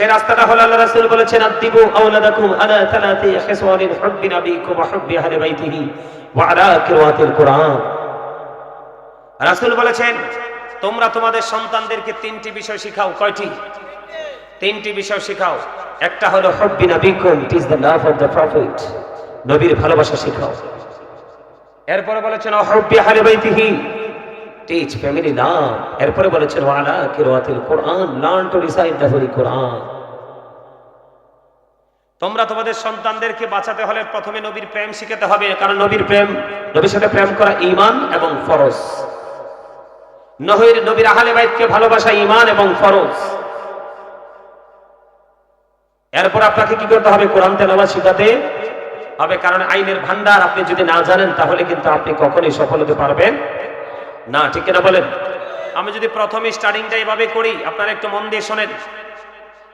সে রাস্তাটা হলো আল্লাহ রাসূল বলেছেন আদিবু আওলাদাকুম আলা তালাতি খিসওয়ালিন হুব্বি নাবিকুম ওয়া হুব্বি আহলি বাইতিহি ওয়া আলা কিরাতিল কুরআন। রাসূল বলেছেন, তোমরা তোমাদের সন্তানদেরকে তিনটি বিষয় শিখাও। কয়টি? তিনটি বিষয় শিখাও। একটা হলো, হুব্বি নাবিকুম it is the love of the prophet নবীর ভালোবাসা শিখাও। এরপরে বলেছেন অহব্বি আহলি বাইতিহি। টিচ ফ্যামিলি লাভ এরপরে বলেছেন, ওয়ালা কিরাতিল কুরআন learn to recite the holy Quran তোমরা তোমাদের সন্তানদেরকে বাঁচাতে হলে প্রথমে নবীর প্রেম শিখাতে হবে। কারণ নবীর প্রেম, নবীর সাথে প্রেম করা ঈমান এবং ফরজ। নবীর নবীর আহলে বাইতকে ভালোবাসা ঈমান এবং ফরজ। এরপর আপনাকে কি করতে হবে? কোরআন তেলাওয়াত শিখাতে হবে। কারণ আইনের ভান্ডার আপনি যদি না জানেন, তাহলে কিন্তু আপনি কখনোই সফল হতে পারবেন না, ঠিক কিনা বলেন? আমি যদি প্রথমে স্টার্টিংটা এভাবে করি, আপনারা একটু মন দিয়ে শোনেন।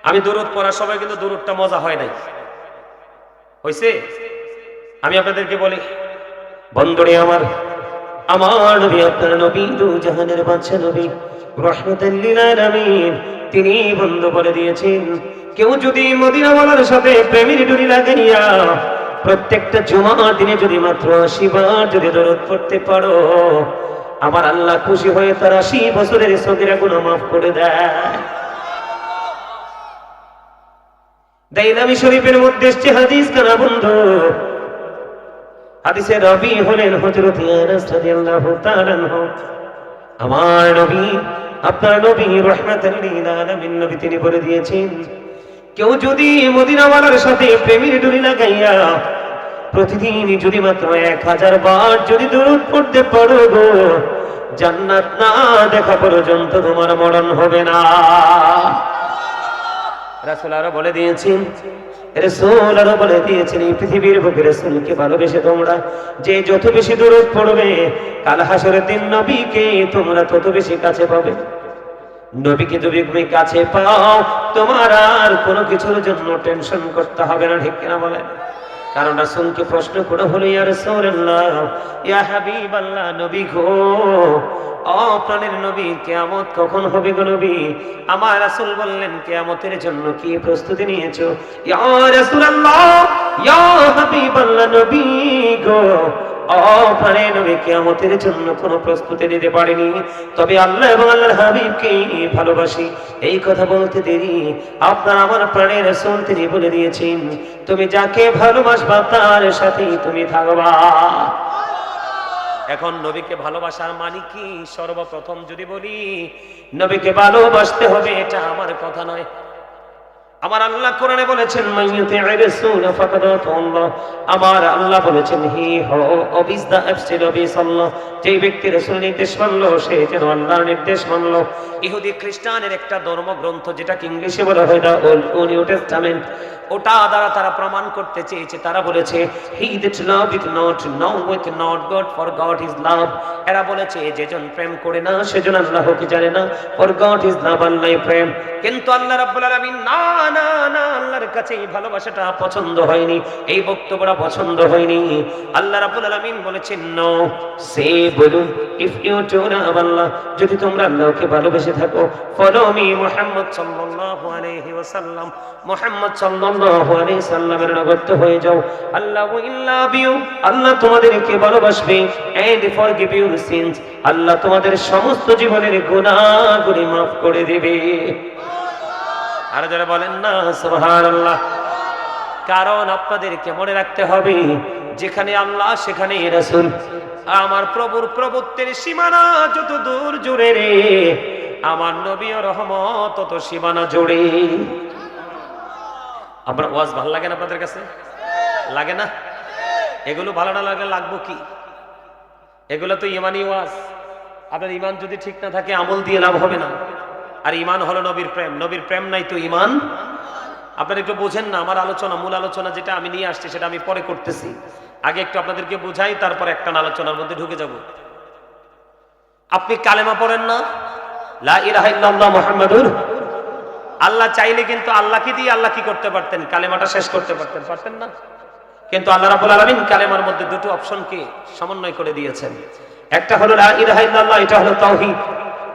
আমি দূরত পড়ার সময় কিন্তু দূরতটা মজা হয় নাই। হয়েছে আমি আপনাদেরকে বলি, বন্ধুরে আমার আমার নবী, আপনার নবী, দু জাহানের বাদশা নবী রহমতুল্লিল আলামিন তিনি বন্ধ করে দিয়েছেন। কেউ যদি মদিনাওয়ালার সাথে প্রেমের ডুরি লাগাইয়া প্রত্যেকটা জুমার দিনে যদি মাত্র আশি বার যদি দরদ পড়তে পারো আমার আল্লাহ খুশি হয়ে তার আশি বছরের সদিরা গুলো মাফ করে দেয়। শরীফের মধ্যে এসছে হাদিস কানা বন্ধু? রবি হলেন আনাস রাদিয়াল্লাহু তাআলা আমার নবী, আপনার নবী রহমাতুল লিল আলামিন নবী তিনি বলে দিয়েছেন, কেউ যদি মদিনাওয়ালার সাথে প্রেমের ডুরি লাগাইয়া প্রতিদিন যদি মাত্র এক হাজার বার যদি দূরত পড়তে পারো গো, জান্নাত না দেখা পর্যন্ত তোমার মরণ হবে না। রাসূল আরও বলে দিয়েছেন, রাসূল আরও বলে দিয়েছেন, এই পৃথিবীর বুকে রাসূলকে ভালোবেসে তোমরা যে যত বেশি দূরত পড়বে, কাল হাসরের দিন নবীকে তোমরা তত বেশি কাছে পাবে। নবীকে যদি তুমি কাছে পাও, তোমার আর কোনো কিছুর জন্য টেনশন করতে হবে না, ঠিক কিনা বলেন? কারণ রাসুলকে প্রশ্ন করে হলো, ইয়া রাসূলুল্লাহ, ইয়া হাবিবাল্লাহ, নবী গো, অপ্রাণের প্রাণের নবী, কেয়ামত কখন হবে গো নবী? আমার রাসূল বললেন, কেয়ামতের জন্য কি প্রস্তুতি নিয়েছো? ইয়া রাসূলুল্লাহ, ইয়া হাবিবাল্লাহ, নবী গো ও প্রাণের নবী কিয়ামতের জন্য কোনো প্রস্তুতি নিতে পারেনি। তবে আল্লাহ এবং আল্লাহর হাবিবকে ভালোবাসি। এই কথা বলতে দেরি। আপনার আমার প্রাণের রাসূল তিনি বলে দিয়েছেন, তুমি যাকে ভালোবাসবা, তার সাথেই তুমি থাকবা। এখন নবীকে ভালোবাসার মানে কি? সর্বপ্রথম যদি বলি, নবীকে ভালোবাসতে হবে, এটা আমার কথা নয়। আমার আল্লাহ কোরআনে বলেছেন আমার আল্লাহ বলেছেন হি হো অবিস দা অ্যাবস্টেড অবিস আল্লাহ। যে ব্যক্তি রাসূল নির্দেশ মানলো, সে যেন আল্লাহর নির্দেশ মানলো। ইহুদি খ্রিস্টানের একটা ধর্মগ্রন্থ যেটাকে ইংলিশে বলা হয় ওল্ড নিউ টেস্টামেন্ট, ওটা দ্বারা তারা প্রমাণ করতে চেয়েছে। তারা বলেছে he that love it not now with not God for God is love এরা বলেছে, যেজন প্রেম করে না, সেজন আল্লাহকে জানে না ফর গড ইজ লাভ আল্লাহ প্রেম কিন্তু আল্লাহ রাব্বুল আলামিন না না না, আল্লাহর কাছে এই ভালোবাসাটা পছন্দ হয়নি, এই বক্তব্যটা পছন্দ হয়নি। আল্লাহ রাব্বুল আলামিন বলেছেন নো সে বলুন ইফ ইউ লাভ আল্লাহ, যদি তোমরা আল্লাহকে ভালোবেসে থাকো ফলো মি মুহাম্মদ সাল্লাল্লাহু আলাইহি ওয়াসাল্লাম। মুহাম্মদ সাল্লাল্লাহু আলাইহি সাল্লামের নগত্য হয়ে যাও। আল্লাহ উইল আল্লাহ তোমাদেরকে ভালোবাসবে। এন্ড ফরগিভ সিনস আল্লাহ তোমাদের সমস্ত জীবনের গুনাহগুলি মাফ করে দেবে। আর যারা বলেন না, সুবহানাল্লাহ কারণ আপনাদেরকে মনে রাখতে হবে, যেখানে আল্লাহ সেখানে রাসূল। আমার প্রভুর প্রভুত্বের সীমানা যত দূর জুড়ে রে, আমার নবী রহমত তত সীমানা জুড়ে। আপনার ওয়াজ ভালো লাগে না আপনাদের কাছে? লাগে না? এগুলো ভালো না লাগলে লাগবো কি? এগুলো তো ইমানি ওয়াজ। আপনার ইমান যদি ঠিক না থাকে, আমল দিয়ে লাভ হবে না। আর ইমান হলো নবীর প্রেম। নবীর প্রেম নাই তো ইমান আপনারা একটু বোঝেন না, আমার আলোচনা, মূল আলোচনা যেটা আমি নিয়ে আসছি সেটা আমি পরে করতেছি। আগে একটু আপনাদেরকে বুঝাই, তারপর একটা আলোচনার মধ্যে ঢুকে যাব। আপনি কালেমা পড়েন না? আল্লাহ চাইলে কিন্তু আল্লাহকে দিয়ে আল্লাহ কি করতে পারতেন? কালেমাটা শেষ করতে পারতেন পারতেন না? কিন্তু আল্লাহ রাব্বুল আলামিন কালেমার মধ্যে দুটো অপশনকে সমন্বয় করে দিয়েছেন। একটা হলো ইলাহা ইল্লাল্লাহ, এটা হলো তাওহীদ।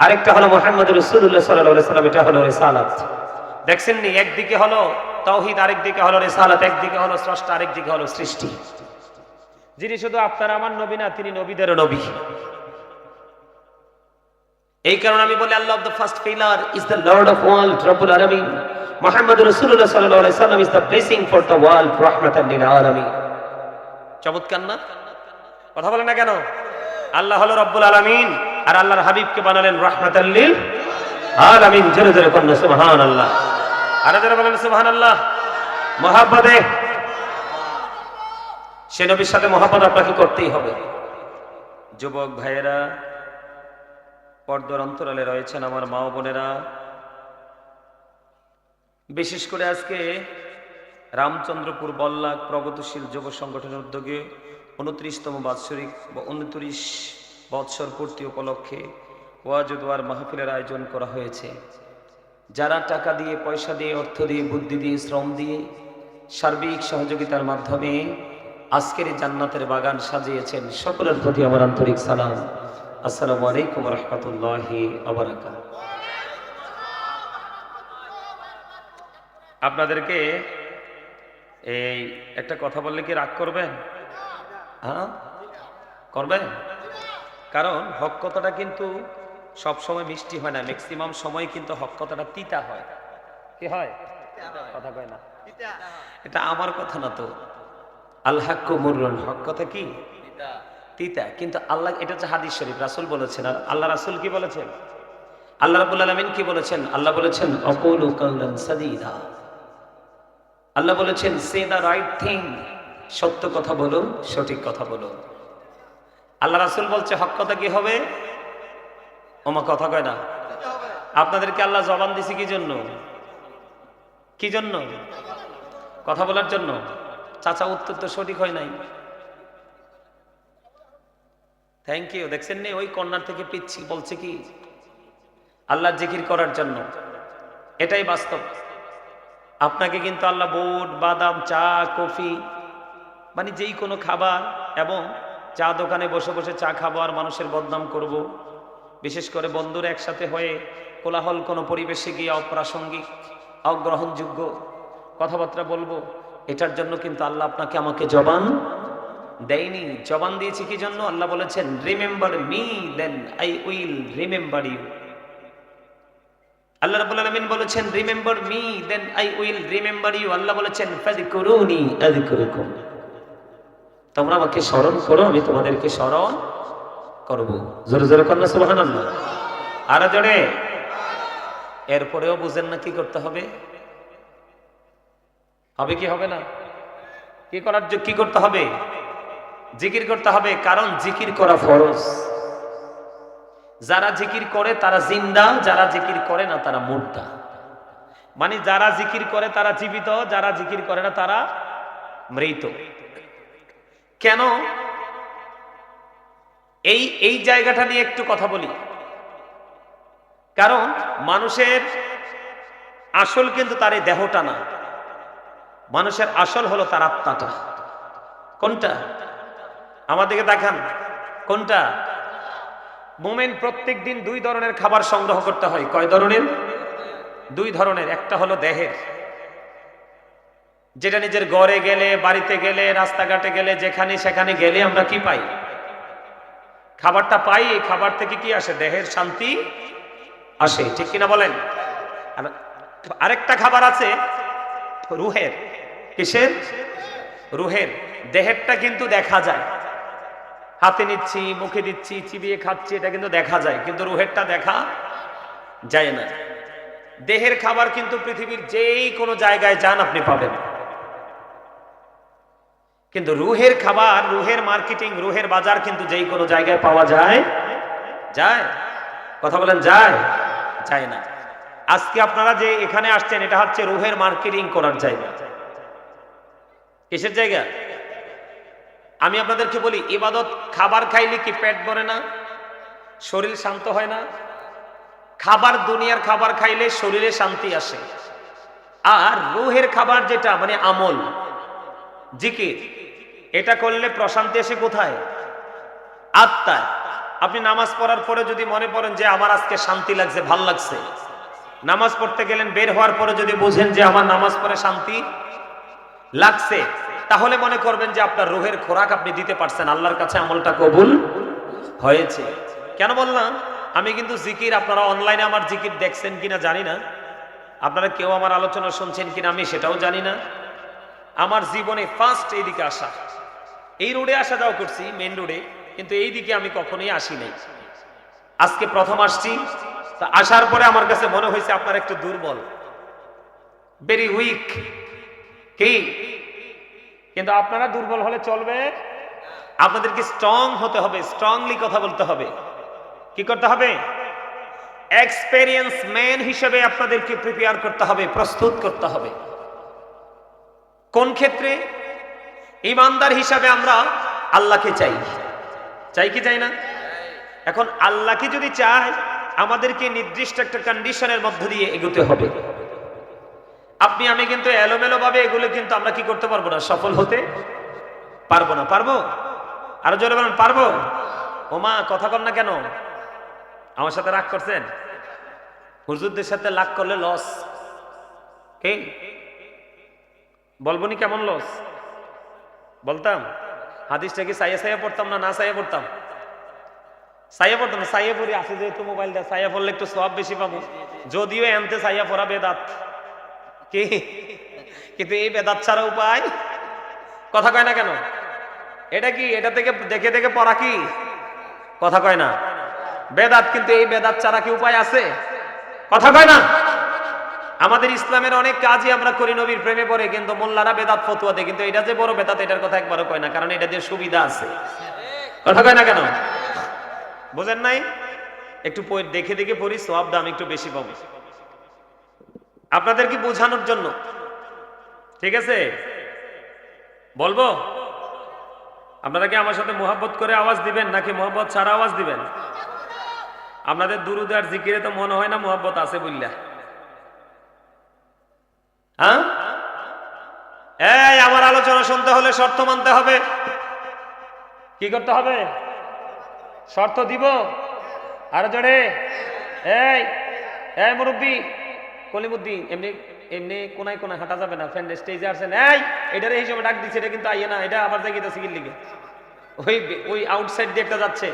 আরেকটা হলো মুহাম্মদুর রাসূলুল্লাহ সাল্লাল্লাহু আলাইহি সাল্লাম এটা হলো রিসালাত। দেখছেন নি একদিকে হলো তৌহিদ, আরেকদিকে হলো রেসালাত, একদিকে হলো স্রষ্টা, আরেকদিকে হলো সৃষ্টি। যিনি শুধু আপনার, আমার নবী না, তিনি নবীদেরও নবী। এই কারণে আমি বলি, Allah of the first pillar is the lord of world, রব্বুল আলামিন। মুহাম্মদ রাসূলুল্লাহ সাল্লাল্লাহু আলাইহি সাল্লাম is the blessing for the world রাহমাতান লিল আলামিন। চমৎকার না? কথা বলেন না কেন? আল্লাহ হলো রব্বুল আলামিন, আর আল্লাহর হাবিবকে বানালেন রাহমাতাল লিল আলামিন জোরে জোরে কন্যা, সুবহানাল্লাহ। আর যারা বলেন, সুবহানাল্লাহ। মহাব্বতে, সে নবীর সাথে মহাব্বত আপনাকে করতেই হবে। যুবক ভাইয়েরা, পর্দর অন্তরালে রয়েছেন আমার মা বোনেরা। বিশেষ করে আজকে রামচন্দ্রপুর বল্লাক প্রগতিশীল যুব সংগঠনের উদ্যোগে উনত্রিশতম বাৎসরিক বা উনত্রিশ বৎসর পূর্তি উপলক্ষে ওয়াজুদওয়ার মাহফিলের আয়োজন করা হয়েছে। যারা টাকা দিয়ে, পয়সা দিয়ে, অর্থ দিয়ে, বুদ্ধি দিয়ে, শ্রম দিয়ে সার্বিক সহযোগিতার মাধ্যমে আজকের জান্নাতের বাগান সাজিয়েছেন, সকলের প্রতি আমার আন্তরিক সালাম। আসসালামু আলাইকুম রহমতুল্লাহি আপনাদেরকে এই একটা কথা বললে কি রাগ করবেন? হ্যাঁ? করবেন? কারণ হক কথাটা কিন্তু সব সময় মিষ্টি হয় না ম্যাক্সিমাম সময় কিন্তু হক কথাটা তিতা হয়। কি হয়? কথা কয় না। এটা আমার কথা না তো। আল্লাহ মুররন, হক কথা কি? তিতা। কিন্তু আল্লাহ, এটা হচ্ছে হাদিস শরীফ। রাসুল বলেছেন আল্লাহ রাসুল কি বলেছেন? আল্লাহ রাব্বুল আলামিন কি বলেছেন? আল্লাহ বলেছেন, অকুলু সাদীদা। আল্লাহ বলেছেন, সে দা রাইট থিং। সত্য কথা বলো সঠিক কথা বলো আল্লাহ রাসুল বলছে, হক কথা কি হবে? ওমা কথা কয় না। আপনাদেরকে আল্লাহ জবান দিছে কি জন্য? কি জন্য? কথা বলার জন্য? চাচা, উত্তর তো সঠিক হয় নাই। থ্যাংক ইউ দেখছেন নি? ওই কর্নার থেকে পিচ্ছি, বলছে কি? আল্লাহ জিকির করার জন্য। এটাই বাস্তব। আপনাকে কিন্তু আল্লাহ বুট, বাদাম, চা, কফি মানে যেই কোনো খাবার এবং চা দোকানে বসে বসে চা খাব আর মানুষের বদনাম করব। বিশেষ করে বন্ধুরা একসাথে হয়ে কোলাহল কোনো পরিবেশে গিয়ে অপ্রাসঙ্গিক, অগ্রহণযোগ্য কথাবার্তা বলব, এটার জন্য কিন্তু আল্লাহ আপনাকে আমাকে জবান দেয়নি। জবান দিয়েছি কি জন্য? আল্লাহ বলেছেন remember me then I will remember you আল্লাহ রাব্বুল আলামিন বলেছেন remember me then I will remember you আল্লাহ বলেছেন, ফাযকুরুনি আযকুরুকুম। তোমরা আমাকে স্মরণ করো, আমি তোমাদেরকে স্মরণ করব। জোরে জোরে কন্যা সুবহানাল্লাহ। আর জোরে। এরপরেও বুঝেন না কি করতে হবে। হবে কি হবে না? কি করার জ- কি করতে হবে? জিকির করতে হবে কারণ জিকির করা ফরজ। যারা জিকির করে তারা জিন্দা যারা জিকির করে না তারা মুর্দা। মানে যারা জিকির করে তারা জীবিত যারা জিকির করে না তারা মৃত। কেন? এই এই জায়গাটা নিয়ে একটু কথা বলি। কারণ মানুষের আসল কিন্তু তার এই দেহটা না। মানুষের আসল হলো তার আত্মাটা। কোনটা? আমাদেরকে দেখান। কোনটা? মোমেন প্রত্যেক দিন দুই ধরনের খাবার সংগ্রহ করতে হয়। কয় ধরনের? দুই ধরনের। একটা হলো দেহের। যেটা নিজের ঘরে গেলে, বাড়িতে গেলে, রাস্তাঘাটে গেলে, যেখানে সেখানে গেলে আমরা কি পাই? খাবারটা পাই, এই খাবার থেকে কি আসে? দেহের শান্তি আসে, ঠিক কিনা বলেন? আরেকটা খাবার আছে, রুহের। কিসের? রুহের। দেহেরটা কিন্তু দেখা যায়। হাতে নিচ্ছি, মুখে দিচ্ছি, চিবিয়ে খাচ্ছি, এটা কিন্তু দেখা যায়, কিন্তু রুহেরটা দেখা যায় না। দেহের খাবার কিন্তু পৃথিবীর যেই কোনো জায়গায় যান আপনি পাবেন। কিন্তু রুহের খাবার, রুহের মার্কেটিং, রুহের বাজার কিন্তু যেই কোনো জায়গায় পাওয়া যায় যায়? কথা বলেন, যায়? যায় না। আজকে আপনারা যে এখানে আসছেন, এটা হচ্ছে রুহের মার্কেটিং করার জায়গা। কিসের জায়গা? আমি আপনাদেরকে বলি, ইবাদত খাবার খাইলে কি পেট ভরে না? শরীর শান্ত হয় না? খাবার, দুনিয়ার খাবার খাইলে শরীরে শান্তি আসে। আর রুহের খাবার যেটা মানে আমল জিকির। এটা করলে প্রশান্তি এসে কোথায়? আত্মায়। আপনি নামাজ পড়ার পরে যদি মনে পড়েন যে আমার আজকে শান্তি লাগছে, ভালো লাগছে। নামাজ পড়তে গেলেন, বের হওয়ার পরে যদি বুঝেন যে আমার নামাজ পড়ে শান্তি লাগছে, তাহলে মনে করবেন যে আপনার রোহের খোরাক আপনি দিতে পারছেন। আল্লাহর কাছে আমলটা কবুল হয়েছে। কেন বললাম? আমি কিন্তু জিকির, আপনারা অনলাইনে আমার জিকির দেখছেন কিনা জানি না। আপনারা কেউ আমার আলোচনা শুনছেন কিনা আমি সেটাও জানি না। আমার জীবনে ফার্স্ট এইদিকে আসা। এই রোডে আসা যাওয়া করছি মেন রোডে কিন্তু এই দিকে আমি কখনোই আসি নাই। আজকে প্রথম আসছি, তা আসার পরে আমার কাছে মনে হয়েছে, আপনার একটু দুর্বল। ভেরি উইক কি? কিন্তু আপনারা দুর্বল হলে চলবে। আপনাদেরকে স্ট্রং হতে হবে স্ট্রংলি কথা বলতে হবে। কি করতে হবে? এক্সপেরিয়েন্স ম্যান হিসেবে আপনাদেরকে প্রিপেয়ার করতে হবে, প্রস্তুত করতে হবে। কোন ক্ষেত্রে? ইমানদার হিসাবে আমরা আল্লাহকে চাই। চাই কি চাই না? এখন আল্লাহকে যদি চাই আমাদেরকে নির্দিষ্ট একটা কন্ডিশনের মধ্য দিয়ে এগোতে হবে। আপনি, আমি কিন্তু এলোমেলো ভাবে এগুলো কিন্তু আমরা কি করতে পারব না? সফল হতে পারব না। পারব? আরও জোরে বলেন, পারব? ও মা কথা কর না কেন? আমার সাথে রাগ করছেন? হুজুরদের সাথে লাগ করলে লস কে? বলব নি কেমন লস? বলতাম, হাদিসটা কি সাইয়া সাইয়া পড়তাম না না সাইয়া পড়তাম? সাইয়া পড়তাম সাইয়া পড়ি আছে যেহেতু মোবাইলটা সাইয়া পড়লে একটু সব বেশি পাবো। যদিও এনতে সাইয়া পড়া বেদাত। কি? কিন্তু এই বেদাত ছাড়া উপায়? কথা কয় না কেন? এটা কি? এটা থেকে দেখে দেখে পড়া কি? কথা কয় না। বেদাত, কিন্তু এই বেদাত ছাড়া কি উপায় আছে? কথা কয় না? আমাদের ইসলামের অনেক কাজই আমরা করি নবীর প্রেমে পড়ে, কিন্তু মোল্লারা বেদাত ফতুয়া দেয়। কিন্তু এটা যে বড় বেদাত, এটার কথা একবারও কয় না, কারণ এটা যে সুবিধা আছে। কথা কয় না কেন? বুঝেন নাই? একটু দেখে দেখে পড়ি সব দাম একটু বেশি পাবো। আপনাদের কি বোঝানোর জন্য? ঠিক আছে? বলব? আপনারা কি আমার সাথে মোহাব্বত করে আওয়াজ দিবেন, নাকি মোহাব্বত ছাড়া আওয়াজ দিবেন? আপনাদের দুরুদার জিকিরে তো মনে হয় না মোহাব্বত আছে বললা। হ্যাঁ? এই, আমার আলোচনা শুনতে হলে শর্ত মানতে হবে। কি করতে হবে? শর্ত দিব। আরও জোরে। এই এই মুরব্বী, কলিমুদ্দিন, এমনি এমনি কোনায় কোনায় হাঁটা যাবে না ফ্রেন্ড স্টেজে আসছেন এই, এটার হিসেবে ডাক দিচ্ছে এটা কিন্তু আইয়ে না, এটা আবার দেখি তো সিগির লিগে। ওই ওই আউটসাইড দিয়ে একটা যাচ্ছে।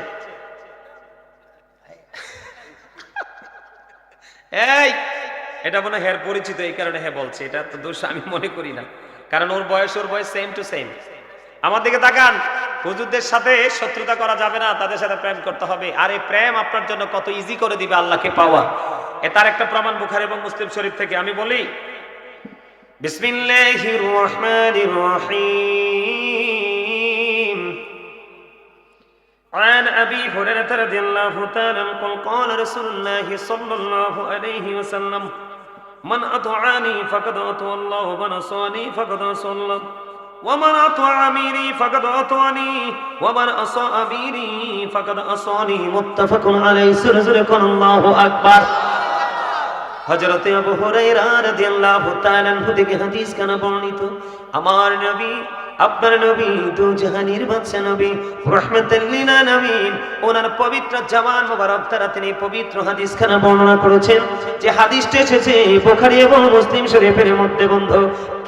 এই এটা মনে হয় হের পরিচিত এই কারণে হ্যাঁ বলছে এটা তো দোষ আমি মনে করি না কারণ ওর বয়স ওর বয়স সেম টু সেম আমার দিকে তাকান হুজুরদের সাথে শত্রুতা করা যাবে না তাদের সাথে প্রেম করতে হবে আর এই প্রেম আপনার জন্য কত ইজি করে দিবে আল্লাহকে পাওয়া এ তার একটা প্রমাণ বুখার এবং মুসলিম শরীফ থেকে আমি বলি বিসমিল্লাহির রহমানির রহিম عن أبي هريرة رضي الله تعالى عنه قال قال رسول الله صلى الله عليه وسلم من أطعني فقد أطوى الله ومن أصاني فقد أصى الله ومن أطاع أميري فقد أطعني ومن أصى أميري فقد أصاني متفق عليه سرزرق الله أكبر হযরতে আবু হুরায়রা রাদিয়াল্লাহু তাআলা আনহু থেকে হাদিস কানা বর্ণিত আমার নবী আপনার নবী, দু জাহানির বাদশা নবী, রহমতের লীলা নবীন ওনার পবিত্র জামান মোবারক তারা তিনি পবিত্র হাদিস খানা বর্ণনা করেছেন। যে হাদিসটা এসেছে, বোখারি এবং মুসলিম শরীফের মধ্যে বন্ধু।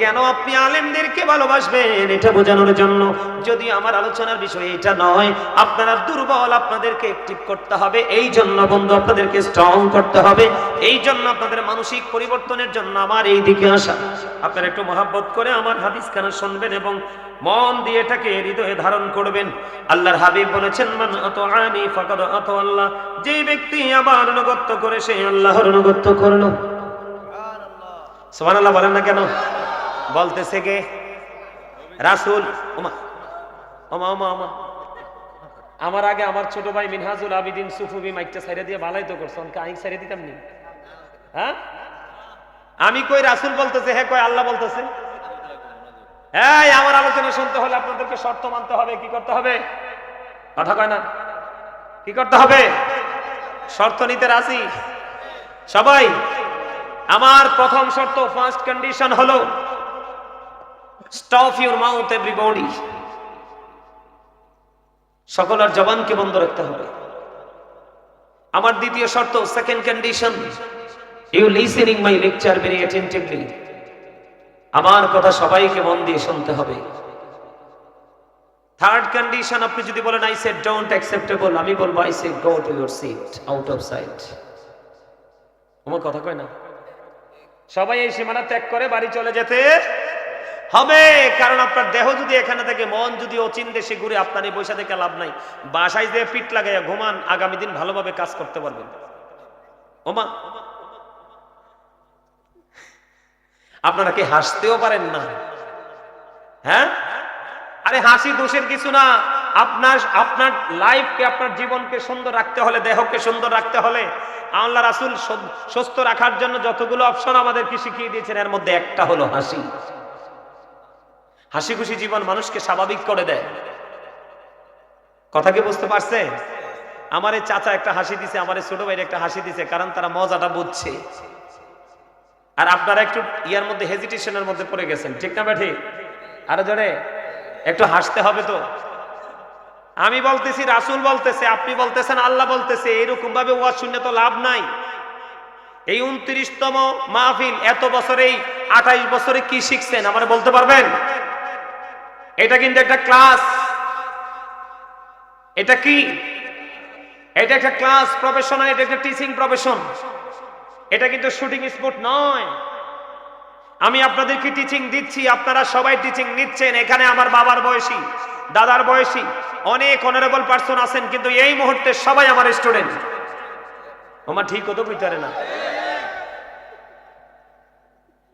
কেন আপনি আলেমদেরকে ভালোবাসবেন? এটা বোঝানোর জন্য যদি আমার আলোচনার বিষয় এটা নয়, আপনারা দুর্বল আপনাদেরকে অ্যাক্টিভ করতে হবে। এই জন্য বন্ধু, আপনাদেরকে স্ট্রং করতে হবে। এই জন্য আপনাদের মানসিক পরিবর্তনের জন্য আমার এই দিকে আসা। আপনারা একটু মহাব্বত করে আমার হাদিস খানা শুনবেন এবং মন দিয়ে এটাকে হৃদয়ে ধারণ করবেন। আল্লাহর হাবিব বলেছেন, মান আতাআনি ফাকাদ আতা আল্লাহ যে ব্যক্তি আমার অনুগত্য করে সে আল্লাহর অনুগত্য করল। সুবহানাল্লাহ বলেন না কেন? বলতেছে কে? রাসূল। আমার আগে আমার ছোট ভাই মিনহাজুল আবিদিন সুফুবি মাইকটা সাইডে দিয়ে ভালাই তো করছে, অনকে আইক সাইডে দিতাম নি? হ্যাঁ? আমি কই রাসূল বলতেছে হ্যাঁ কই আল্লাহ বলতেছে? এই, আমার আলোচনা শুনতে হলে আপনাদেরকে শর্ত মানতে হবে, কি করতে হবে? কথা কয় না? কি করতে হবে? শর্ত নিতে রাজি? সবাই, আমার প্রথম শর্ত ফার্স্ট কন্ডিশন হলো স্টপ ইউর মাউথ এভরিবডি সকলের জবানকে বন্ধ রাখতে হবে। আমার দ্বিতীয় শর্ত second condition you listening my lecture very attentively আমার কথা সবাইকে মন দিয়ে শুনতে হবে। থার্ড কন্ডিশন আপনি যদি বলেন আই সেড ডোন্ট অ্যাকসেপ্টেবল আমি বলব I say go to your seat out of sight আমার কথা কয় না? সবাই এই সীমানা ত্যাগ করে বাড়ি চলে যেতে হবে, কারণ আপনার দেহ যদি এখানে থেকে, মন যদি অচিন দেশে ঘুরে আপনার এই বৈশা থেকে লাভ নাই। বাসায় যে পিঠ লাগাইয়া ঘুমান, আগামী দিন ভালোভাবে কাজ করতে পারবেন। ওমা। আপনারা কি হাসতেও পারেন না? হ্যাঁ? আরে হাসি দোষের কিছু না। আপনার আপনার লাইফকে আপনার জীবনকে সুন্দর রাখতে হলে, দেহকে সুন্দর রাখতে হলে, আল্লাহ রাসুল সুস্থ রাখার জন্য যতগুলো অপশন আমাদেরকে শিখিয়ে দিয়েছেন, এর মধ্যে একটা হলো হাসি। হাসি খুশি জীবন মানুষকে স্বাভাবিক করে দেয়। কথা কি বুঝতে পারছে? আমার এই চাচা একটা হাসি দিছে, আমার ছোট ভাইয়ের একটা হাসি দিছে, কারণ তারা মজাটা বুঝছে। আর আপনারা একটু ইয়ার মধ্যে হেজিটেশনের মধ্যে পড়ে গেছেন, ঠিক না ঠিক আরও জোরে, একটু হাসতে হবে তো। আমি বলতেছি, রাসুল বলতেছে, আপনি বলতেছেন, আল্লাহ বলতেছে এরকম ভাবে ওয়াজ শুনে তো লাভ নাই। এই উনত্রিশতম মাহফিল, এত বছরেই আঠাইশ বছরে কি শিখছেন, আমার বলতে পারবেন? এটা কিন্তু একটা ক্লাস। এটা কি? এটা একটা ক্লাস প্রফেশনাল এটা একটা টিচিং প্রফেশন। এটা কিন্তু শুটিং স্পোর্ট নয়। আমি আপনাদেরকে টিচিং দিচ্ছি, আপনারা সবাই টিচিং নিচ্ছেন। এখানে আমার বাবার বয়সী, দাদার বয়সী, অনেক অনারেবল পার্সন আছেন, কিন্তু এই মুহূর্তে সবাই আমার স্টুডেন্ট আমার ঠিক হতো বুঝতে না।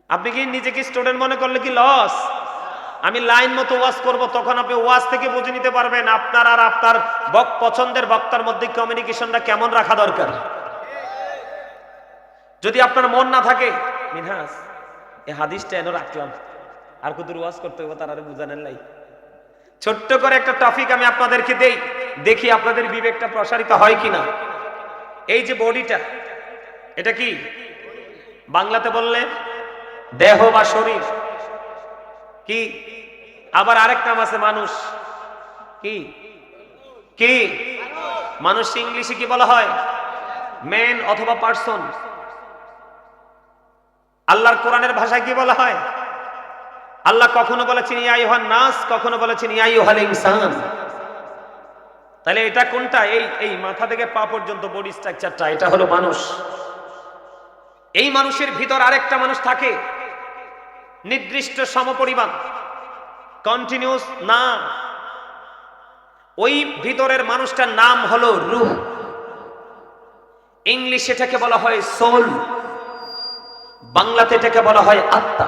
আপনি কি নিজেকে স্টুডেন্ট মনে করলে কি লস আমি লাইন মতো ওয়াজ করব, তখন আপনি ওয়াজ থেকে বুঝে নিতে পারবেন আপনার আর আপনার বক পছন্দের বক্তার মধ্যে কমিউনিকেশনটা কেমন রাখা দরকার। যদি আপনার মন না থাকে, মিনহাস এই হাদিসটা এনে রাখলাম। আর কত ওয়াজ করতে হবে তার আর বুঝানেন নাই। ছোট্ট করে একটা টপিক আমি আপনাদেরকে দেই, দেখি আপনাদের বিবেকটা প্রসারিত হয় কিনা। এই যে বডিটা, এটা কি? বাংলাতে বললে দেহ বা শরীর। কি? আবার আরেক নাম আছে, মানুষ। কি? কি? মানুষ ইংলিশে কি বলা হয়? ম্যান অথবা পার্সন। আল্লাহর কোরআনের ভাষায় কি বলা হয়? আল্লাহ কখনো বলেছেন ইয়াইহান নাস কখনো বলেছেন ইয়াইহাল ইনসান তাহলে এটা কোনটা? এই এই মাথা থেকে পা পর্যন্ত বডি স্ট্রাকচারটা এটা হলো মানুষ। এই মানুষের ভিতর আরেকটা মানুষ থাকে নির্দিষ্ট সমপরিমাণ কন্টিনিউস না। ওই ভিতরের মানুষটার নাম হলো রুহ। ইংলিশ এটাকে বলা হয় সোল, বাংলাতে এটাকে বলা হয় আত্মা।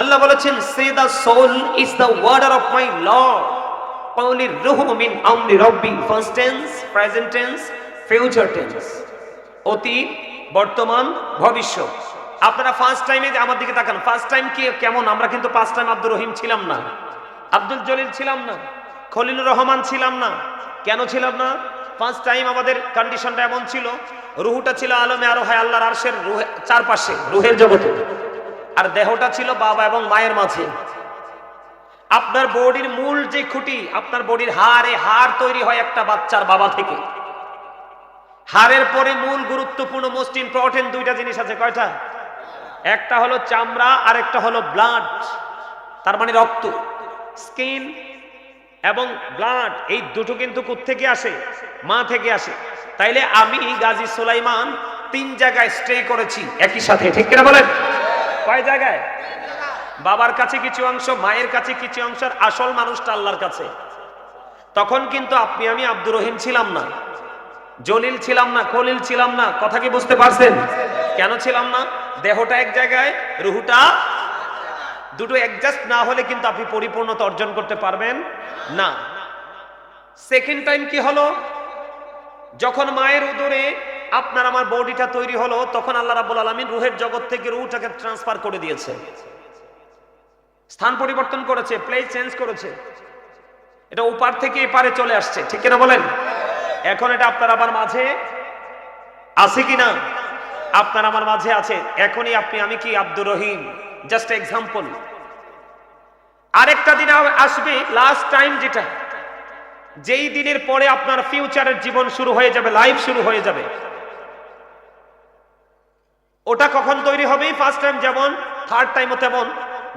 আল্লাহ বলেছেন say the soul is the warder of my lord Paoli রুহ মিন আমরি রব্বি first tense present tense future tense অতীত, বর্তমান, ভবিষ্যৎ। আপনারা ফার্স্ট টাইমে আমার দিকে তাকান। ফার্স্ট টাইম কি কেমন? আমরা কিন্তু ফার্স্ট টাইম আব্দুর রহিম ছিলাম না। আব্দুল জলিল ছিলাম না। খলিলুর রহমান ছিলাম না। কেন ছিলাম না? ফার্স্ট টাইম আমাদের কন্ডিশনটা এমন ছিল, রুহুটা ছিল আলমে আরও হয় আল্লাহর আরশের রুহে চারপাশে, রুহের জগতে। আর দেহটা ছিল বাবা এবং মায়ের মাঝে। আপনার বডির মূল যে খুঁটি, আপনার বডির হাড় হাড় তৈরি হয় একটা বাচ্চার বাবা থেকে। হাড়ের পরে মূল গুরুত্বপূর্ণ মোস্ট ইম্পর্টেন্ট দুইটা জিনিস আছে। কয়টা? একটা হলো চামড়া আর একটা হলো ব্লাড তার মানে রক্ত স্কিন এবং ব্লাড এই দুটো কিন্তু থেকে আসে? মা থেকে আসে। তাইলে আমি গাজী সুলাইমান তিন জায়গায় স্টে করেছি, একই সাথে, ঠিক কিনা বলেন? কয় জায়গায়? বাবার কাছে কিছু অংশ, মায়ের কাছে কিছু অংশ আসল মানুষটা আল্লাহর কাছে। তখন কিন্তু আপনি, আমি আব্দুর রহিম ছিলাম না। জলিল ছিলাম না কলিল ছিলাম না, কথা কি বুঝতে পারছেন? কেন ছিলাম না? দেহটা এক জায়গায়, রুহুটা দুটো অ্যাডজাস্ট না হলে কিন্তু আপনি পরিপূর্ণতা অর্জন করতে পারবেন না। সেকেন্ড টাইম কি হলো? যখন মায়ের উদরে আপনার আমার বডিটা তৈরি হলো, তখন আল্লাহ রাব্বুল আলামিন রুহের জগৎ থেকে রুহটাকে ট্রান্সফার করে দিয়েছে। স্থান পরিবর্তন করেছে প্লেস চেঞ্জ করেছে। এটা উপার থেকে এপারে চলে আসছে, ঠিক কিনা বলেন? এখন এটা আপনার আমার মাঝে আছে কিনা? আপনার আমার মাঝে আছে। এখনই আপনি, আমি কি আব্দুর রহিম? জাস্ট এক্সাম্পল আরেকটা দিন আসবে লাস্ট টাইম যেটা। যেই দিনের পরে আপনার ফিউচারের জীবন শুরু হয়ে যাবে লাইফ শুরু হয়ে যাবে। ওটা কখন তৈরি হবে? ফার্স্ট টাইম যেমন থার্ড টাইমও তেমন।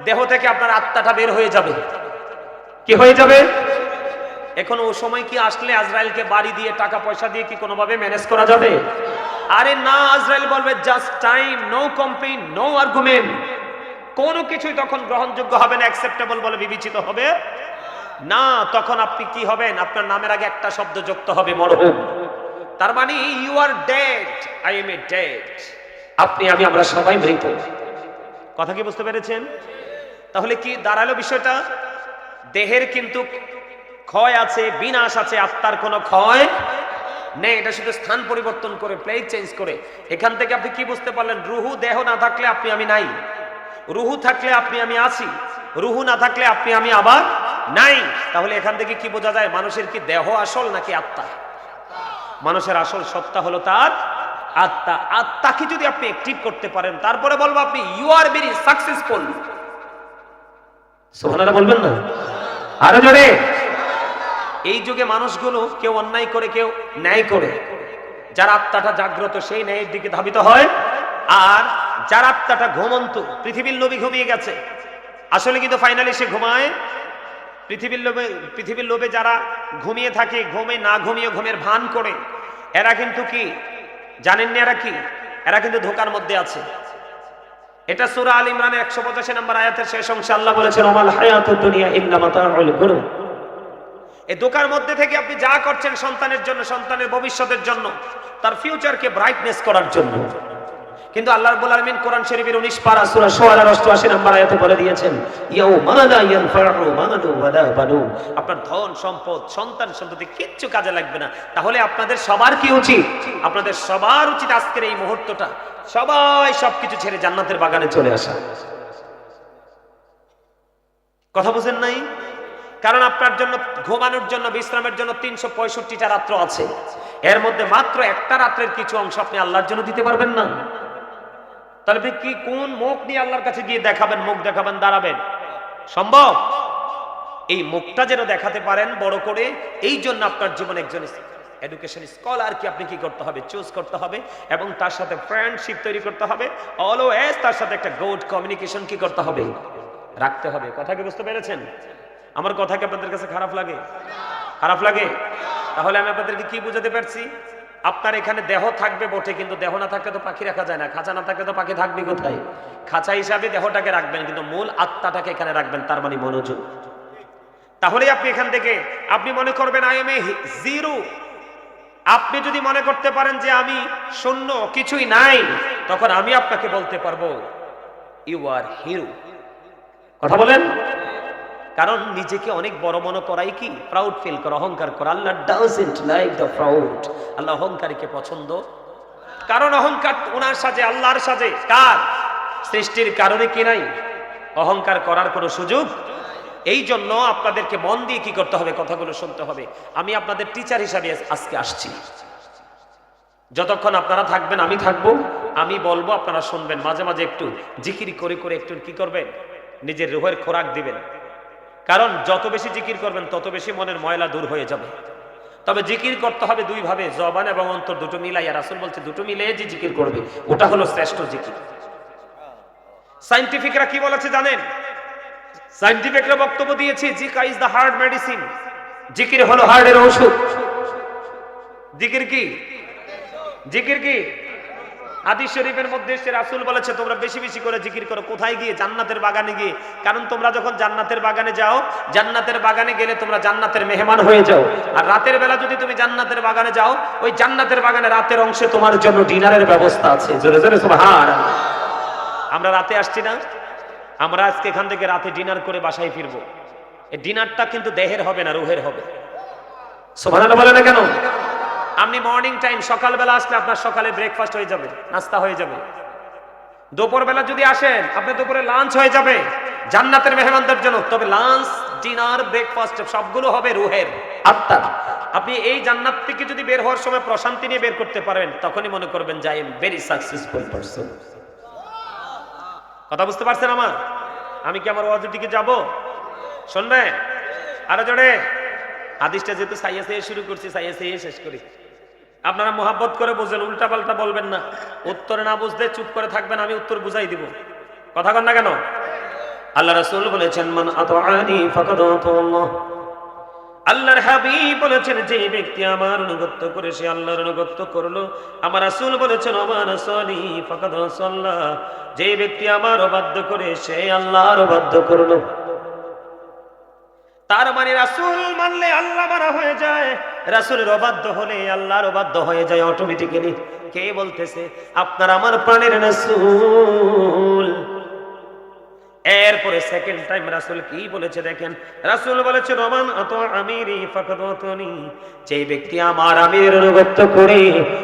দেহ থেকে আপনার আত্মাটা বের হয়ে যাবে। কি হয়ে যাবে? এখন ও সময় কি আসলে আজরাইলকে বাড়ি দিয়ে টাকা পয়সা দিয়ে কি কোনোভাবে ম্যানেজ করা যাবে? আরে না আজরাইল বলবে just time no complain no argument কোনো কিছুই তখন গ্রহণযোগ্য হবে না অ্যাকসেপ্টেবল বলে বিবেচিত হবে। না তখন আপনি কি হবেন? আপনার নামের আগে একটা শব্দ যুক্ত হবে মরহুম তার মানে you are dead I am a dead আপনি আমি আমরা সবাই মৃত। কথা কি বুঝতে পেরেছেন? তাহলে কি দাঁড়াল বিষয়টা? দেহের কিন্তু ক্ষয় আছে বিনাশ আছে আত্মার কোনো ক্ষয় নেই এটা শুধু স্থান পরিবর্তন করে প্লেস চেঞ্জ করে। এখান থেকে আপনি কি বুঝতে পারলেন? রুহু, দেহ না থাকলে আপনি আমি নাই। রুহু থাকলে আপনি আমি আছি। রুহু না থাকলে আপনি আমি আবার নাই। তাহলে এখান থেকে কি বোঝা যায়? মানুষের কি দেহ আসল নাকি আত্মা? মানুষের আসল সত্তা হলো তার আত্মা। আত্মাকে যদি আপনি অ্যাক্টিভ করতে পারেন, তারপরে বলব আপনি ইউ আর ভেরি সাকসেসফুল সোহানারা বলবেন না? আরও জোরে। এই যুগে মানুষগুলো কেউ অন্যায় করে, কেউ ন্যায় করে। যার আত্মাটা জাগ্রত, সেই ন্যায়ের দিকে ধাবিত হয়। আর যার আত্মাটা ঘুমন্ত, পৃথিবীর লোভে ঘুমিয়ে গেছে। আসলে কিন্তু ফাইনালি সে ঘুমায়। পৃথিবীর লোভে পৃথিবীর লোভে যারা ঘুমিয়ে থাকে, ঘুমে না ঘুমিয়ে ঘুমের ভান করে, এরা কিন্তু কি? জানেন না এরা কি? এরা কিন্তু ধোকার মধ্যে আছে। এটা সুরা আল ইমরানের 185 নম্বর আয়াতের শেষ অংশে আল্লাহ বলেছেন, ওমাল হায়াতুদ দুনিয়া ইল্লা মাতাউল গুরুর এই দোকার মধ্যে থেকে আপনি যা করছেন সন্তানের জন্য, সন্তানের ভবিষ্যতের জন্য, তার ফিউচারকে ব্রাইটনেস করার জন্য। কিন্তু আল্লাহ রাব্বুল আলামিন কোরআন শরীফের 19 পারা সূরা শুআরা 88 নম্বর আয়াতে বলে দিয়েছেন, ইয়াউমা লা ইয়ানফাউ মালু ওয়ালা বানুন। আপনার ধন, সম্পদ, সন্তান সন্ততি কিচ্ছু কাজে লাগবে না। তাহলে আপনাদের সবার কি উচিত? আপনাদের সবার উচিত আজকের এই মুহূর্তটা। সবাই সবকিছু ছেড়ে জান্নাতের বাগানে চলে আসা। কথা বুঝেন নাই? কারণ আপনার জন্য, ঘুমানোর জন্য, বিশ্রামের জন্য তিনশো পঁয়ষট্টিটা রাত্র আছে। এর মধ্যে মাত্র একটা রাত্রের কিছু অংশ আপনি আল্লাহর জন্য দিতে পারবেন না। তাহলে কি কোন মুখ নিয়ে আল্লাহর কাছে গিয়ে দেখাবেন, মুখ দেখাবেন, দাঁড়াবেন? সম্ভব? এই মুখটা যেন দেখাতে পারেন বড় করে, এই জন্য আপনার জীবনে একজন এডুকেশন স্কলার কি আপনি কি করতে হবে চুজ করতে হবে এবং তার সাথে ফ্রেন্ডশিপ তৈরি করতে হবে। অলওয়েজ তার সাথে একটা গুড কমিউনিকেশন কি করতে হবে? রাখতে হবে। কথা কি বুঝতে পেরেছেন? আমার কথা কি আপনাদের কাছে খারাপ লাগে? খারাপ লাগে? তাহলে আমি আপনাদেরকে কি বুঝাতে পারছি? আপনার এখানে দেহ থাকবে বটে, কিন্তু দেহ না থাকলে তো পাখি রাখা যায় না। খাঁচা না থাকলে তো পাখি থাকবে কোথায়? খাঁচা হিসাবে দেহটাকে রাখবেন, কিন্তু মূল আত্মাটাকে এখানে রাখবেন, তার মানে মনোযোগ। তাহলে আপনি এখান থেকে, আপনি মনে করবেন আই এম এ জিরো আপনি যদি মনে করতে পারেন যে আমি শূন্য, কিছুই নাই, তখন আমি আপনাকে বলতে পারব ইউ আর হিরো কথা বলেন? কারণ নিজেকে অনেক বড় মনে করাই কি? প্রাউড ফিল করা, অহংকার করা। Allah doesn't like the proud আল্লাহ অহংকারীকে পছন্দ কারণ অহংকার ওনার সাজে, আল্লাহর সাজে। কার? সৃষ্টির কারণে কি নাই? অহংকার করার কোনো সুযোগ এই জন্য আপনাদেরকে মন দিয়ে কি করতে হবে? কথাগুলো শুনতে হবে। আমি আপনাদের টিচার হিসাবে আজকে আসছি। যতক্ষণ আপনারা থাকবেন, আমি থাকব। আমি বলব, আপনারা শুনবেন। মাঝে মাঝে একটু জিকির করে করে একটু কি করবেন? নিজের রুহের খোরাক দিবেন। কারণ যত বেশি জিকির করবেন, তত বেশি মনের ময়লা দূর হয়ে যাবে। তবে জিকির করতে হবে দুই ভাবে জবান এবং অন্তর দুটো মিলাইয়া রাসুল বলছে, দুটো মিলিয়ে যে জিকির করবে, ওটা হলো শ্রেষ্ঠ জিকির। সাইন্টিফিকরা কি বলেছে জানেন? সাইন্টিফিকরা বক্তব্য দিয়েছে, জিকা ইজ দ্য হার্ট মেডিসিন। জিকির হলো হার্টের ঔষধ জিকির কি? জিকির কি? হাদিস শরীফের মধ্যে সে রাসূল বলেছে, তোমরা বেশি বেশি করে জিকির করো। কোথায় গিয়ে? জান্নাতের বাগানে গিয়ে। কারণ তোমরা যখন জান্নাতের বাগানে যাও, জান্নাতের বাগানে গেলে তোমরা জান্নাতের মেহমান হয়ে যাও। আর রাতের বেলা যদি তুমি জান্নাতের বাগানে যাও, ওই জান্নাতের বাগানে রাতের অংশে তোমার জন্য ডিনারের ব্যবস্থা আছে। জোরে জোরে সুবহান আমরা রাতে আসছি না। আমরা আজকে এখান থেকে রাতে ডিনার করে বাসায় ফিরবো। এই ডিনারটা কিন্তু দেহের হবে না রুহের হবে। সুবহানাল্লাহ বলে না কেন? আপনি মর্নিং টাইম সকালবেলা আসলে আপনার সকালে ব্রেকফাস্ট হয়ে যাবে, নাস্তা হয়ে যাবে। দুপুরবেলা যদি আসেন আপনি দুপুরে লাঞ্চ হয়ে যাবে। জান্নাতের মেহমানদের জন্য। তবে লাঞ্চ ডিনার ব্রেকফাস্ট সবগুলো হবে রুহের। আত্মার আপনি এই জান্নাত থেকে যদি বের হওয়ার সময় প্রশান্তি নিয়ে বের করতে পারেন, তখনই মনে করবেন যে I am very successful person কথা বুঝতে পারছেন আমার? আমি কি আমার ওয়াজের দিকে যাব? শুনবেন? আরও জোরে। হাদিসটা যেহেতু সাইয়া শুরু করছি সাইয়া শেষ করি। আপনারা মোহাব্বত করে বুঝেন উল্টা পাল্টা বলবেন না। উত্তরে না বুঝতে চুপ করে থাকবেন, আমি উত্তর বুঝাই দিব। কথা কন না কেন? আল্লাহ রাসূল বলেছেন আল্লাহর হাবিব বলেছেন, যে ব্যক্তি আমার অনুগত্য করে, সে আল্লাহর অনুগত্য করল। আমার রাসূল বলেছেন আমার রাসূলি ফাকাদ সাল্লাহ যে ব্যক্তি আমার অবাধ্য করে, সে আল্লাহর অবাধ্য করল। তার মানে রাসূল মানলে আল্লাহ মারা হয়ে যায়। রাসূলের অবাধ্য হলে আল্লাহর অবাধ্য হয়ে যায় অটোমেটিক্যালি কে বলতেছে? আপনার আমার প্রাণের রাসূল। এরপরে সেকেন্ড টাইম রাসূল কি বলেছে দেখেন? রাসূল বলেছে, রমান অত আমিরি যে ব্যক্তি আমার আমির অনুগত্য করে,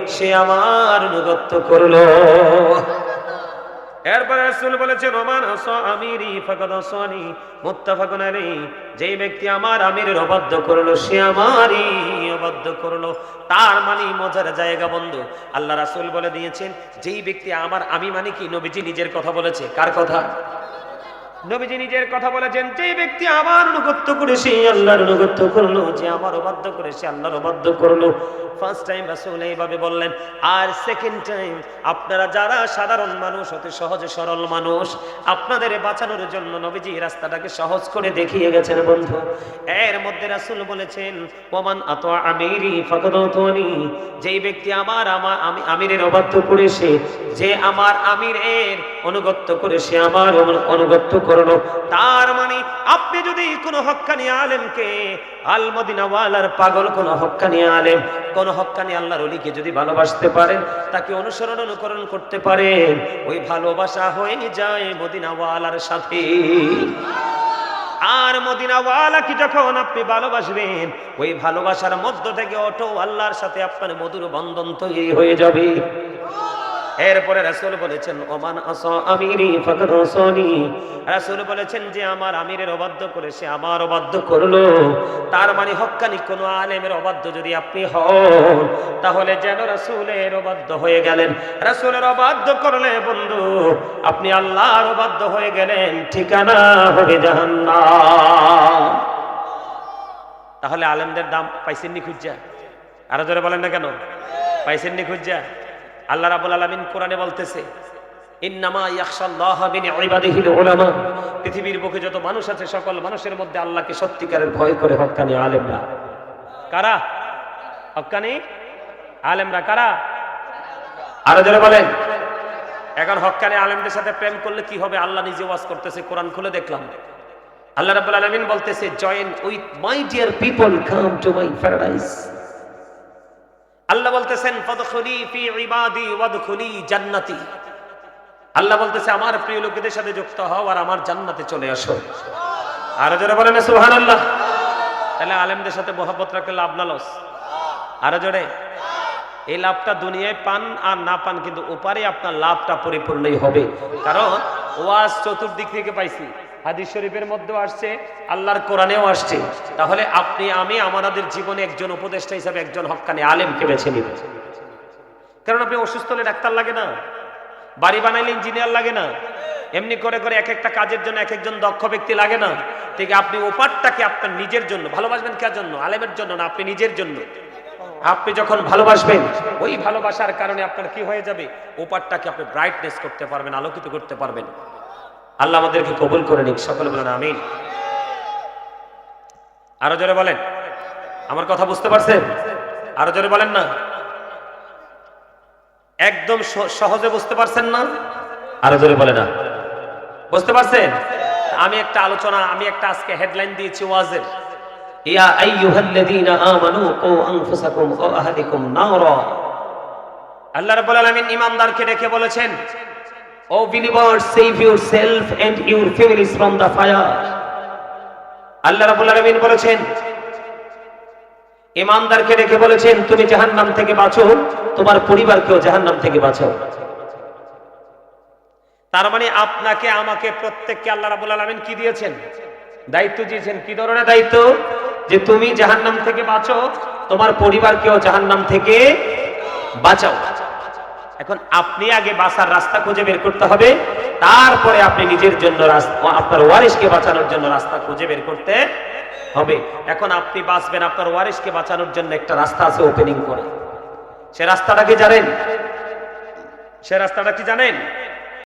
সে আমার অনুগত্য করল। এরপরে রাসূল বলেছে রমান আমিরি ফাকাদসনি মুত্তাফাকুন আলাইহি যে ব্যক্তি আমার আমিরের অবাধ্য করল, সে আমারই অবাধ্য করল। তার মানে মজার জায়গা বন্ধু। আল্লাহ রাসূল বলে দিয়েছেন, যেই ব্যক্তি আমার, আমি মানে কি? নবীজি নিজের কথা বলেছে। কার কথা? নবীজি নিজের কথা বলেছেন যে ব্যক্তি আমার অনুগত্য করে, সে আল্লাহর অনুগত্য করল। যে আমার অবাধ্য করে, সে আল্লাহর অবাধ্য করল। ফার্স্ট টাইম রাসূল এইভাবে বললেন, আর সেকেন্ড টাইম আপনারা যারা সাধারণ মানুষ, অতি সহজে সরল মানুষ, আপনাদের বাঁচানোর জন্য নবীজি রাস্তাটাকে সহজ করে দেখিয়ে গেছেন বন্ধু। এর মধ্যে রাসূল বলেছেন, ওমান আত আমিরি ফাকাদাতনি যেই ব্যক্তি আমার আমার আমি, আমিরের অবাধ্য করেছে যে আমার আমিরের অনুগত্য করে সে আমার অনুগত্য করল। তার মানে আপনি যদি কোনো হক্কানি আলেমকে আল মদিনাওয়ালার পাগল কোন হক্কানি আলেম কোন হকানি আল্লাহর অলিকে যদি ভালোবাসতে পারেন, তাকে অনুসরণ অনুকরণ করতে পারেন। ওই ভালোবাসা হয়ে যায় মদিনাওয়ালার সাথে। আর মদিনাওয়ালাকে যখন আপনি ভালোবাসবেন, ওই ভালোবাসার মধ্য থেকে অটো আল্লাহর সাথে আপনার মধুর বন্ধন তৈরি হয়ে যাবে। এরপরে রাসূল বলেছেন, ওমান আসা আমিরি ফাকাদ আসানি। রাসূল বলেছেন যে, আমার আমিরের অবাধ্য করে সে আমার অবাধ্য করল। তার মানে হক্কানি কোন আলেমের অবাধ্য যদি আপনি হন, তাহলে যেন রাসূলের অবাধ্য হয়ে গেলেন। রাসূলের অবাধ্য করলে, বন্ধু, আপনি আল্লাহর অবাধ্য হয়ে গেলেন, ঠিকানা হবে জাহান্নাম। তাহলে আলেমদের দাম পাইছেন নি খুঁজা? আরও জোরে বলেন না কেন? পাইছেন নি খুঁজা? আল্লাহ রাবুল আলমিন কোরআনে বলতেছে পৃথিবীর বুকে যত মানুষ আছে, সকল মানুষের মধ্যে আল্লাহকে সত্যিকারের ভয় করে হক্কানি আলেমরা। কারা? হক্কানি আলেমরা কারা? আরও জোরে বলেন। এখন হক্কানি আলেমদের সাথে প্রেম করলে কি হবে? আল্লাহ নিজে ওয়াজ করতেছে, কোরআন খুলে দেখলাম। আল্লাহ রাব্বুল আলামিন বলতেছে join with my dear people come to my paradise আল্লাহ বলতেছেন জান্নাতি। আল্লাহ বলতেছে, আমার প্রিয় লোকেদের সাথে যুক্ত হও আর আমার জান্নাতে চলে আসো। আর জোরে বলেন, সুবহানাল্লাহ। তাহলে আলেমদের সাথে মোহাব্বত রাখলে লাভ না লস। আরও জোরে। এই লাভটা দুনিয়ায় পান আর না পান, কিন্তু ওপারে আপনার লাভটা পরিপূর্ণই হবে। কারণ ওয়াজ চতুর্দিক থেকে পাইছি। হাদিস শরীফের মধ্যেও আসছে, আল্লাহর কোরআনেও আসছে। তাহলে আপনি, আমি, আমাদের জীবনে একজন উপদেষ্টা হিসাবে একজন হক্কানি আলেমকে বেছে নিব। কারণ আপনি অসুস্থ হলে ডাক্তার লাগে না, বাড়ি বানাইলে ইঞ্জিনিয়ার লাগে না, এমনি করে করে এক একটা কাজের জন্য এক একজন দক্ষ ব্যক্তি লাগে না। ঠিক, আপনি ওপারটাকে আপনার নিজের জন্য, ভালোবাসবেন কার জন্য? আলেমের জন্য না, আপনি নিজের জন্য? আপনি যখন ভালোবাসবেন, ওই ভালোবাসার কারণে আপনার কি হয়ে যাবে? ওপারটাকে আপনি ব্রাইটনেস করতে পারবেন, আলোকিত করতে পারবেন। আল্লাহ আমাদেরকে কবুল করে নিক, সকলে বলেন আমিন। আরও জোরে বলেন। আমার কথা বুঝতে পারছেন? আরও জোরে বলেন না। একদম সহজে বুঝতে পারছেন না? আরও জোরে বলে না। বুঝতে পারছেন? আমি একটা আলোচনা, আমি একটা আজকে হেডলাইন দিয়েছি ওয়াজের। ইয়া আইয়ুহাল্লাযীনা আমানু কু আনফুসাকুম ওয়া আহলিকুম নারা আল্লাহ রাব্বুল আলামিন ঈমানদারকে ডেকে বলেছেন O believers save yourself and your families from the fire আল্লাহ রাব্বুল আলামিন বলেছেন ইমানদারকে ডেকে বলেছেন, তুমি জাহান্নাম থেকে বাঁচো, তোমার পরিবারকেও জাহান্নাম থেকে বাঁচাও। তার মানে আপনাকে, আমাকে, প্রত্যেককে আল্লাহ রাবুল আলমিন কি দিয়েছেন? দায়িত্ব দিয়েছেন। কি ধরনের দায়িত্ব? যে তুমি জাহান্নাম থেকে বাঁচো, তোমার পরিবারকেও জাহান্নাম থেকে বাঁচাও। এখন আপনি আগে বাঁচার রাস্তা খুঁজে বের করতে হবে। তারপরে আপনি নিজের জন্য আপনার ওয়ারিশকে বাঁচানোর জন্য রাস্তা খুঁজে বের করতে হবে। এখন আপনি বাঁচবেন, আপনার ওয়ারিশকে বাঁচানোর জন্য একটা রাস্তা আছে ওপেনিং করে। সে রাস্তাটা কি জানেন? সে রাস্তাটা কি জানেন?